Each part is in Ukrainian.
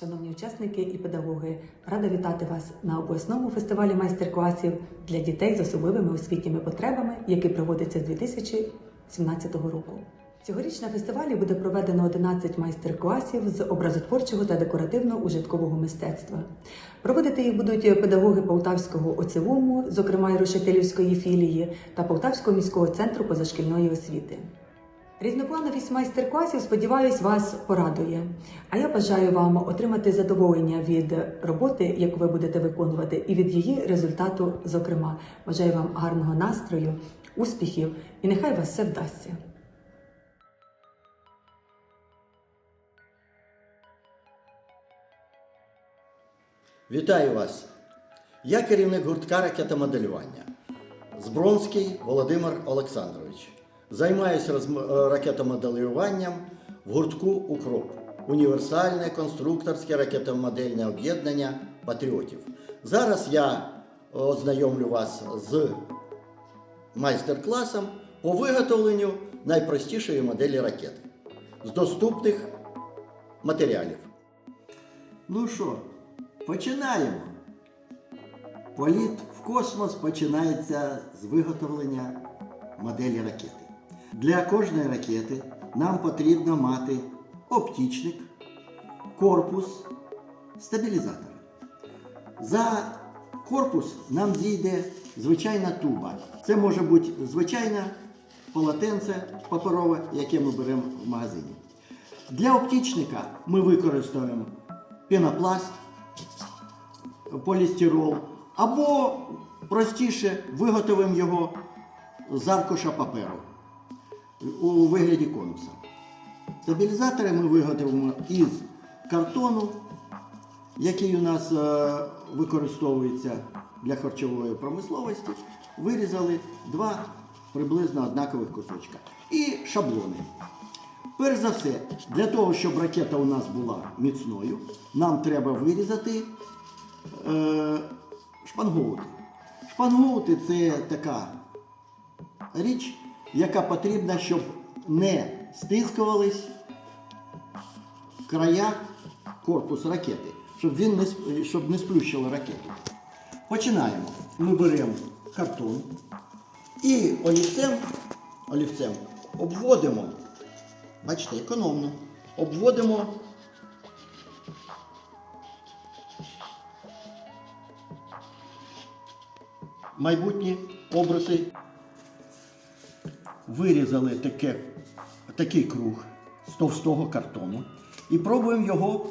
Шановні учасники і педагоги, рада вітати вас на обласному фестивалі майстер-класів для дітей з особливими освітніми потребами, який проводиться з 2017 року. Цьогоріч на фестивалі буде проведено 11 майстер-класів з образотворчого та декоративно-ужиткового мистецтва. Проводити їх будуть педагоги Полтавського ОЦИВУМу, зокрема і Рушителівської філії та Полтавського міського центру позашкільної освіти. Різноплановість майстер-класів, сподіваюсь, вас порадує. А я бажаю вам отримати задоволення від роботи, яку ви будете виконувати, і від її результату, зокрема. Бажаю вам гарного настрою, успіхів і нехай вас все вдасться. Вітаю вас! Я керівник гуртка ракетомоделювання Збронський Володимир Олександрович. Займаюся е, ракетомоделюванням в гуртку Укроп універсальне конструкторське ракетомодельне об'єднання патріотів. Зараз я ознайомлю вас з майстер-класом по виготовленню найпростішої моделі ракети з доступних матеріалів. Ну що, починаємо. Політ в космос починається з виготовлення моделі ракети. Для кожної ракети нам потрібно мати оптічник, корпус, стабілізатор. За корпус нам зійде звичайна туба. Це може бути звичайне полотенце паперове, яке ми беремо в магазині. Для оптічника ми використовуємо пінопласт, полістирол, або простіше виготовимо його з аркуша паперу у вигляді конуса. Стабілізатори ми виготовимо із картону, який у нас е, використовується для харчової промисловості. Вирізали два приблизно однакових кусочка. І шаблони. Перш за все, для того, щоб ракета у нас була міцною, нам треба вирізати е, шпангоути. Шпангоути це така річ, яка потрібна, щоб не стискувались края корпусу ракети, щоб він не, щоб не сплющило ракету. Починаємо. Ми беремо картон і олівцем, олівцем обводимо, бачите, економно, обводимо майбутні образи. Вирізали таке, такий круг з товстого картону і пробуємо його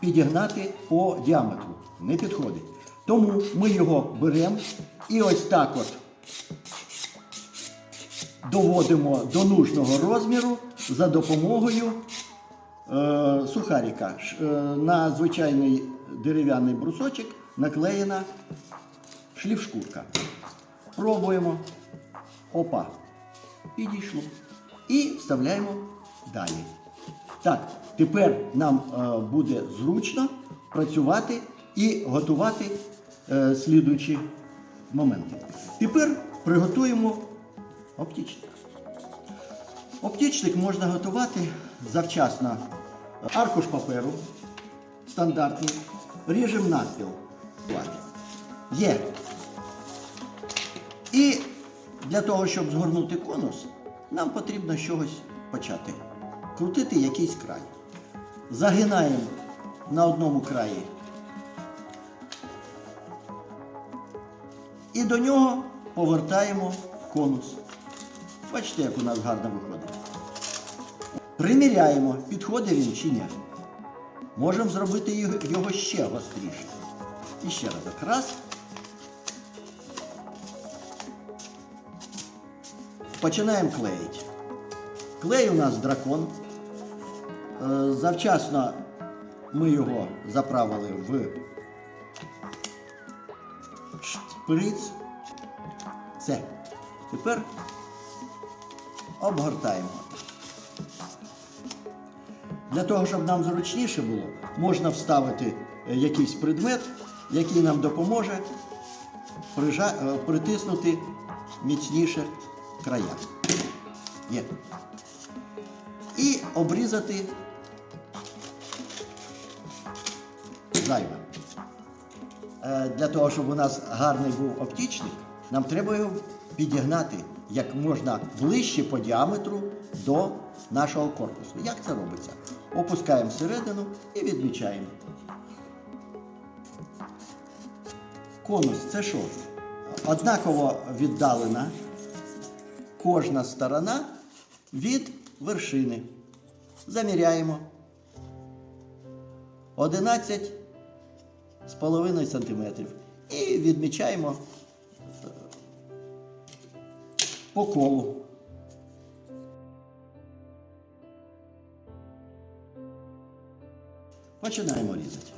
підігнати по діаметру. Не підходить. Тому ми його беремо і ось так от доводимо до нужного розміру за допомогою е, сухарика. Ш- е, на звичайний дерев'яний брусочок наклеєна шлівшкурка. Пробуємо. Опа. Підійшло. І вставляємо далі. Так, тепер нам е, буде зручно працювати і готувати е, слідуючі моменти. Тепер приготуємо оптічник. Оптічник можна готувати завчасно. Аркуш паперу стандартний. Ріжемо навпіл. Є. І для того, щоб згорнути конус, нам потрібно з чогось почати. Крутити якийсь край. Загинаємо на одному краї. І до нього повертаємо конус. Бачите, як у нас гарно виходить. Приміряємо, підходить він чи ні. Можемо зробити його ще гостріше. І ще раз. Раз. Починаємо клеїти. Клей у нас дракон. Е, Завчасно ми його заправили в шприц. Все. Тепер обгортаємо. Для того, щоб нам зручніше було, можна вставити е, якийсь предмет, який нам допоможе е, притиснути міцніше края. Є. І обрізати зайве. Е, Для того, щоб у нас гарний був оптичник, нам треба його підігнати як можна ближче по діаметру до нашого корпусу. Як це робиться? Опускаємо всередину і відмічаємо. Конус це що? Однаково віддалена кожна сторона від вершини. Заміряємо. 11 з половиною сантиметрів. І відмічаємо е, по колу. Починаємо різати.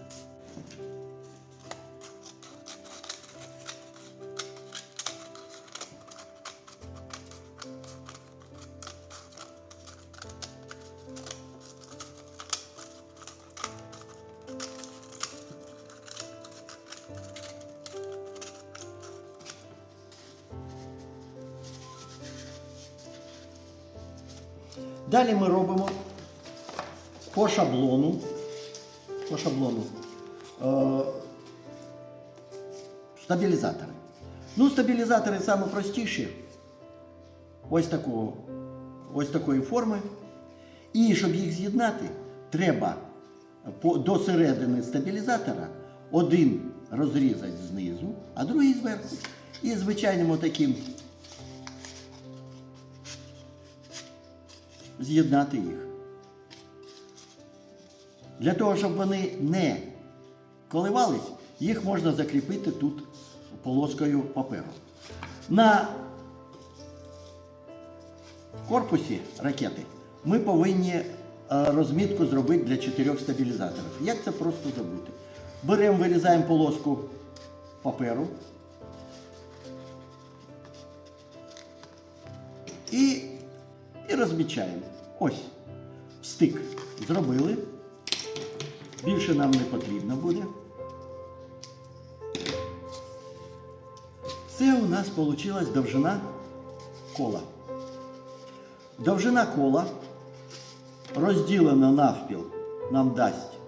Далі ми робимо по шаблону. По шаблону. Е, стабілізатори. Ну, стабілізатори саме простіші. Ось такого, ось такої форми. І щоб їх з'єднати, треба до середини стабілізатора один розрізати знизу, а другий зверху. І звичайним таким з'єднати їх. Для того, щоб вони не коливались, їх можна закріпити тут полоскою паперу. На корпусі ракети ми повинні е, розмітку зробити для чотирьох стабілізаторів. Як це просто зробити? Беремо, вирізаємо полоску паперу і, і розмічаємо. Ось. Стик зробили. Більше нам не потрібно буде. Це у нас вийшла довжина кола. Довжина кола розділена навпіл нам дасть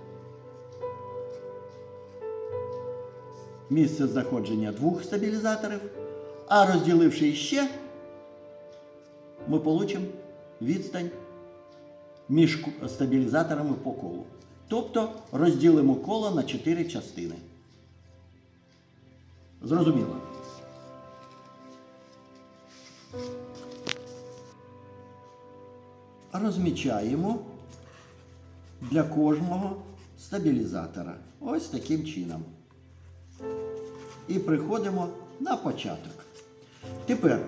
місце знаходження двох стабілізаторів, а розділивши іще, ми отримаємо відстань між стабілізаторами по колу. Тобто розділимо коло на 4 частини. Зрозуміло? Розмічаємо для кожного стабілізатора. Ось таким чином. І приходимо на початок. Тепер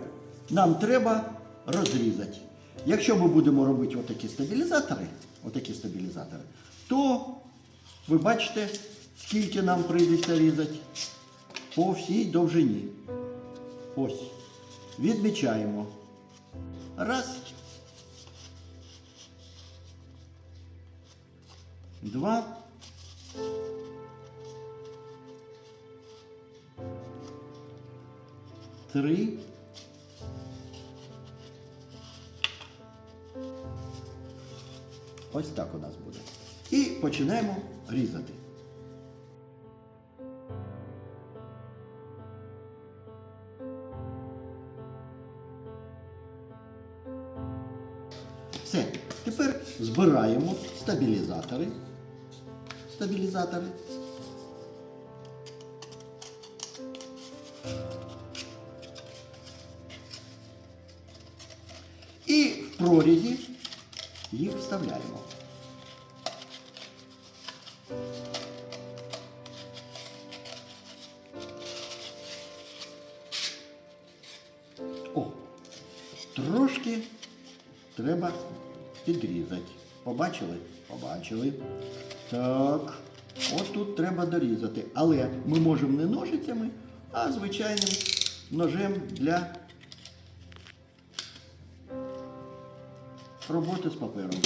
нам треба розрізати. Якщо ми будемо робити отакі стабілізатори, отакі стабілізатори, то ви бачите, скільки нам прийдеться різати по всій довжині. Ось. Відмічаємо. Раз. Два. Три. Ось так у нас буде. І починаємо різати. Все. Тепер збираємо стабілізатори. Стабілізатори. Треба підрізати. Побачили? Побачили. Так. От тут треба дорізати. Але ми можемо не ножицями, а звичайним ножем для роботи з папером.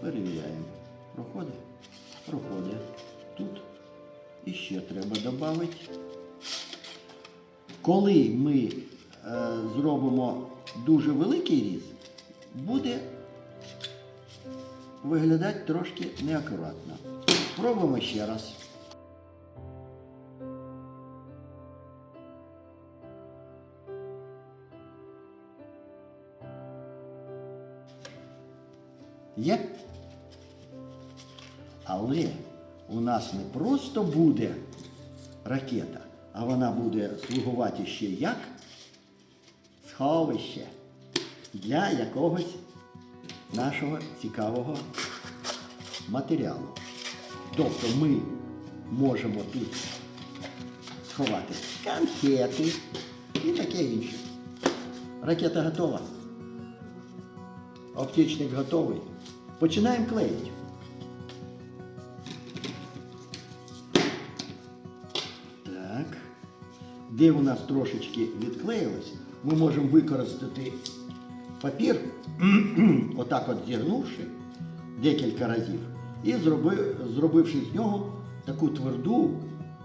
Перевіряємо. Проходить? Проходить. Тут іще треба додати. Коли ми е, зробимо дуже великий різ, буде виглядати трошки неакуратно. Пробуємо ще раз. Є? Але у нас не просто буде ракета, а вона буде слугувати ще як сховище для якогось нашого цікавого матеріалу. Тобто ми можемо тут сховати конфети і таке інше. Ракета готова. Оптичник готовий. Починаємо клеїти. Так. Де у нас трошечки відклеїлось, ми можемо використати папір, отак от зігнувши декілька разів, і зроби, зробивши з нього таку тверду,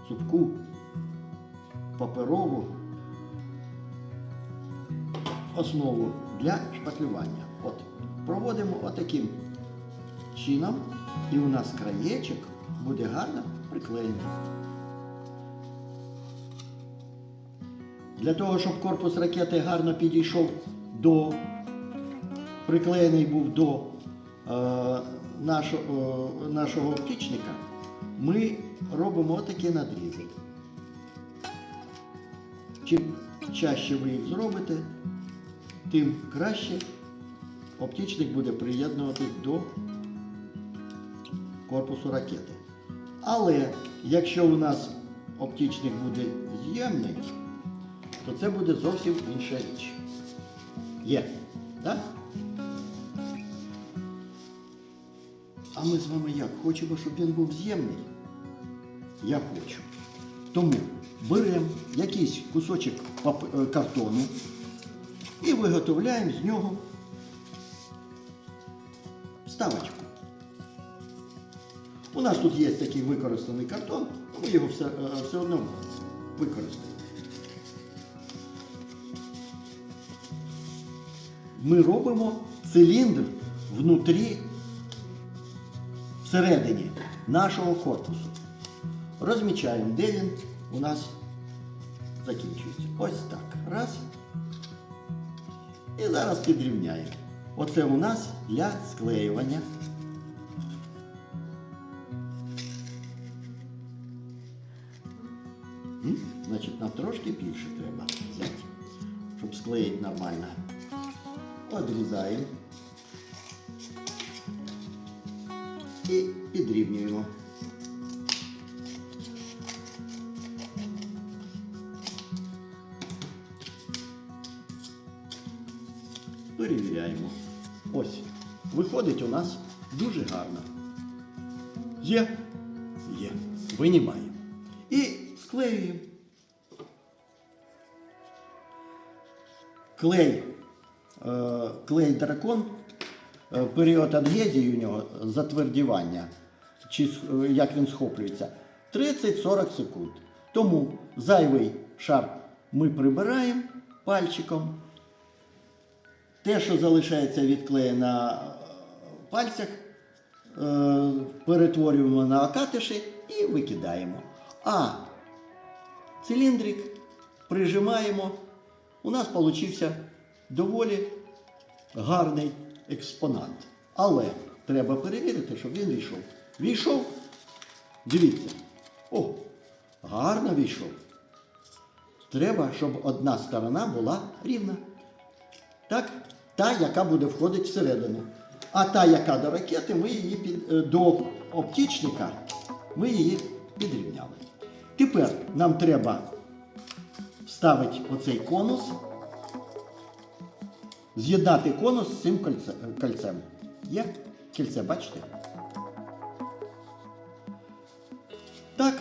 цупку паперову основу для шпаклювання. От, проводимо отаким чином, і у нас краєчок буде гарно приклеєний. Для того, щоб корпус ракети гарно підійшов до приклеєний був до е, нашого, е, нашого оптичника, ми робимо такі надрізи. Чим чаще ви їх зробите, тим краще оптичник буде приєднуватись до корпусу ракети. Але якщо у нас оптичник буде з'ємний, то це буде зовсім інша річ. Є, так? А ми з вами як? Хочемо, щоб він був з'ємний? Я хочу. Тому беремо якийсь кусочок е, картону і виготовляємо з нього вставочку. У нас тут є такий використаний картон, ми його все, е, все одно використаємо. Ми робимо циліндр внутрі, всередині нашого корпусу. Розмічаємо, де він у нас закінчується. Ось так. Раз. І зараз підрівняємо. Оце у нас для склеювання. Значить, нам трошки більше треба взяти, щоб склеїти нормально. Одрізаємо. І підрівнюємо. Перевіряємо. Ось. Виходить у нас дуже гарно. Є? Є. Винімаємо. І склеюємо. Клей, клей дракон, е, період адгезії у нього затвердівання, чи е, як він схоплюється, 30-40 секунд. Тому зайвий шар ми прибираємо пальчиком. Те, що залишається від клею на е, пальцях, перетворюємо на окатиші і викидаємо. А циліндрик прижимаємо. У нас получився доволі гарний експонат. Але треба перевірити, щоб він війшов. Війшов, дивіться. О, гарно війшов. Треба, щоб одна сторона була рівна. Так? Та, яка буде входити всередину. А та, яка до ракети, ми її під, е, до оптичника, ми її підрівняли. Тепер нам треба вставити оцей конус, з'єднати конус з цим кольце- кольцем. Є кільце, бачите? Так,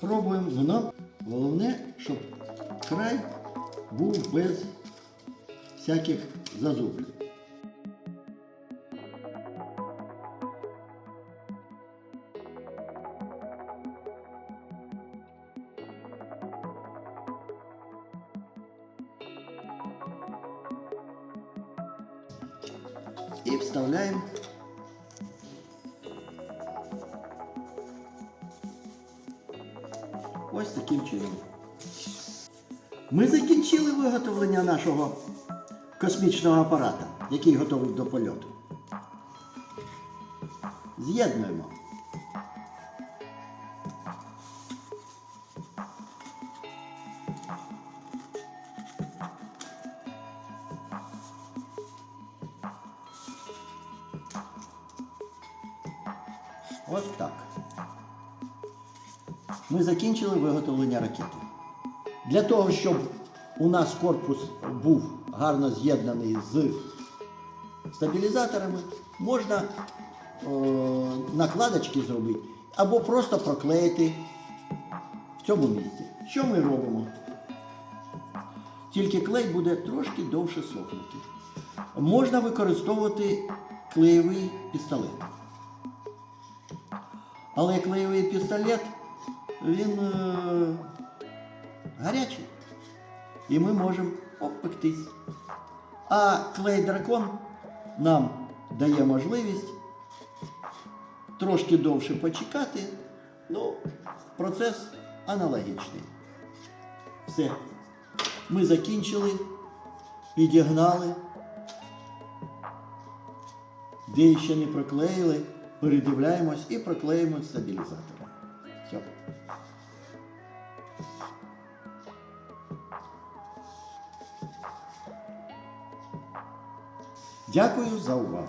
пробуємо. Ну, головне, щоб край був без всяких зазубрів. Нашого космічного апарата, який готовий до польоту. З'єднуємо. От так. Ми закінчили виготовлення ракети. Для того, щоб у нас корпус був гарно з'єднаний з стабілізаторами, можна е, накладочки зробити або просто проклеїти в цьому місці. Що ми робимо? Тільки клей буде трошки довше сохнути. Можна використовувати клеєвий пістолет. Але клеєвий пістолет, він е, гарячий. І ми можемо обпектись. А клей дракон нам дає можливість трошки довше почекати. Ну, процес аналогічний. Все. Ми закінчили, підігнали. Де ще не проклеїли, передивляємось і проклеїмо стабілізатор. Дякую за увагу.